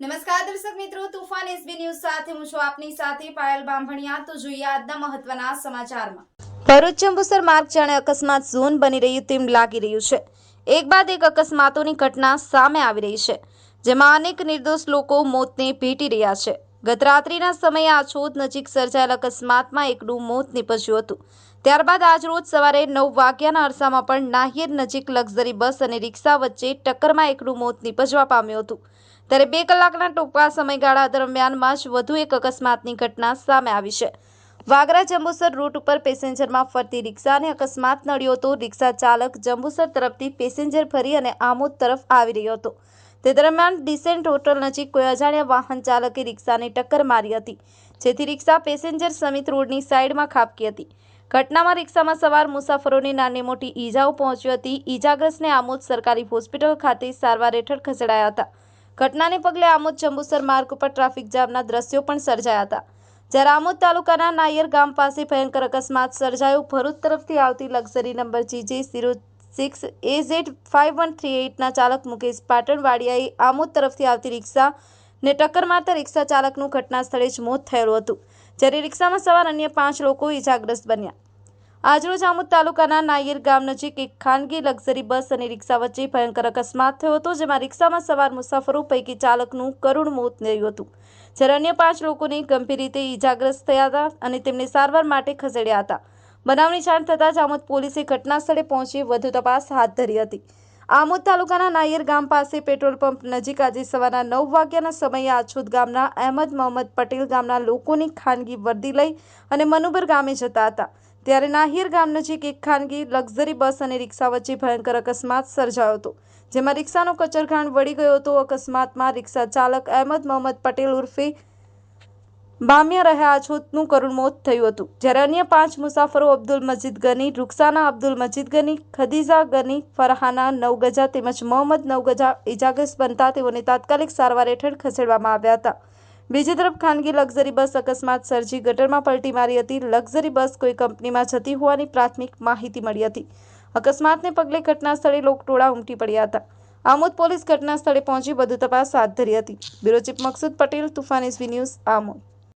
નમસ્કાર દર્શક મિત્રો, તુફાન એસબી ન્યૂઝ સાથે હું છું આપની સાથે પાયલ બાંભણિયા. તો જોઈએ આજના મહત્વના સમાચારમાં. ભરૂચ જંબુસર માર્ગ જાણે અકસ્માત ઝોન બની રહ્યું તેમ લાગી રહ્યું છે. એક બાદ એક અકસ્માતોની ઘટના સામે આવી રહી છે, જેમાં અનેક નિર્દોષ લોકો મોતને ભેટી રહ્યા છે. ગત રાત્રિના સમયે આછોદ નજીક સર્જાયેલ અકસ્માતમાં એકનું મોત નીપજ્યું હતું. ત્યારબાદ આજ રોજ સવારે નવ વાગ્યાના અરસામાં પણ નાહિર નજીક લક્ઝરી બસ અને રિક્ષા વચ્ચે ટક્કરમાં એકનું મોત નીપજવા પામ્યું હતું. ત્યારે બે કલાકના ટૂંકા સમયગાળા દરમિયાનમાં જ વધુ એક અકસ્માતની ઘટના સામે આવી છે. વાગરા જંબુસર રૂટ ઉપર પેસેન્જરમાં ફરતી રિક્ષાને અકસ્માત નડ્યો હતો રિક્ષા ચાલક જંબુસર તરફથી પેસેન્જર ફરી અને આમોદ તરફ આવી રહ્યો હતો. તે દરમિયાન ડિસેન્ટ હોટલ નજીક કોઈ અજાણ્યા વાહન ચાલકે રિક્ષાને ટક્કર મારી હતી, જેથી રિક્ષા પેસેન્જર સમિત રોડની સાઈડમાં ખાબકી હતી. ઘટનામાં રિક્ષામાં સવાર મુસાફરોને નાની મોટી ઈજાઓ પહોંચી હતી. ઈજાગ્રસ્તને આમોદ સરકારી હોસ્પિટલ ખાતે સારવાર હેઠળ ખસેડાયા હતા. ઘટનાને પગલે આમોદ જંબુસર માર્ગ ઉપર ટ્રાફિક જામના દ્રશ્યો પણ સર્જાયા હતા. જ્યારે આમોદ તાલુકાના નાયર ગામ પાસે ભયંકર અકસ્માત સર્જાયો, ભરૂચ તરફથી આવતી luxury number GJ zero six A Z five one three એઇટના ચાલક મુકેશ પાટણવાડિયાએ આમોદ તરફથી આવતી રિક્ષાને ટક્કર મારતા રિક્ષા ચાલકનું ઘટના સ્થળે જ મોત થયેલું હતું, જ્યારે રિક્ષામાં સવાર અન્ય પાંચ લોકો ઇજાગ્રસ્ત બન્યા. આજરોજ આમોદ તાલુકાના નાયર ગામ નજીક એક ખાનગી લક્ઝરી બસ અને રિક્ષા વચ્ચે ભયંકર અકસ્માત થયો હતો, જેમાં રિક્ષામાં સવાર મુસાફરો પૈકી ચાલકનું કરુણ મોત થયું હતું, જ્યારે અન્ય પાંચ લોકોને ગંભીર રીતે ઈજાગ્રસ્ત થયા હતા અને તેમને સારવાર માટે ખસેડ્યા હતા. બનાવની જાણ થતાં જ આમોદ પોલીસે ઘટના સ્થળે પહોંચી વધુ તપાસ હાથ ધરી હતી. આમોદ તાલુકાના નાયર ગામ પાસે પેટ્રોલ પંપ નજીક આજે સવારના નવ વાગ્યાના સમયે આછોદ ગામના અહેમદ મોહમ્મદ પટેલ ગામના લોકોની ખાનગી વર્દી લઈ અને મનુબર ગામે જતા હતા. ત્યારે નાહિર ગામ નજીક એક ખાનગી લક્ઝરી બસ અને રિક્ષા વચ્ચે ભયંકર અકસ્માત સર્જાયો હતો, જેમાં રિક્ષાનો કચરખાંડ વળી ગયો હતો. અકસ્માતમાં રિક્ષા ચાલક અહેમદ મોહમ્મદ પટેલ ઉર્ફે બામ્યા રહ્યા અછૂતનું કરુણ મોત થયું હતું. જ્યારે અન્ય પાંચ મુસાફરો અબ્દુલ મજીદ ગની, રૂકસાના અબ્દુલ મજીદ ગની, ખદીજા ગની, ફરહાના નવગજા તેમજ મોહમ્મદ નવગજા ઇજાગ્રસ્ત બનતા તેઓને તાત્કાલિક સારવાર હેઠળ ખસેડવામાં આવ્યા હતા. બીજી તરફ ખાનગી લક્ઝરી બસ અકસ્માત સર્જી ગટરમાં પલટી મારી હતી. લક્ઝરી બસ કોઈ કંપનીમાં જતી હોવાની પ્રાથમિક માહિતી મળી હતી. અકસ્માતને પગલે ઘટના સ્થળે લોકટોળા ઉમટી પડ્યા હતા. આમોદ પોલીસ ઘટના સ્થળે પહોંચી વધુ તપાસ હાથ ધરી હતી. Bureau chief Maqsood Patel, Tufan SV news, Amod.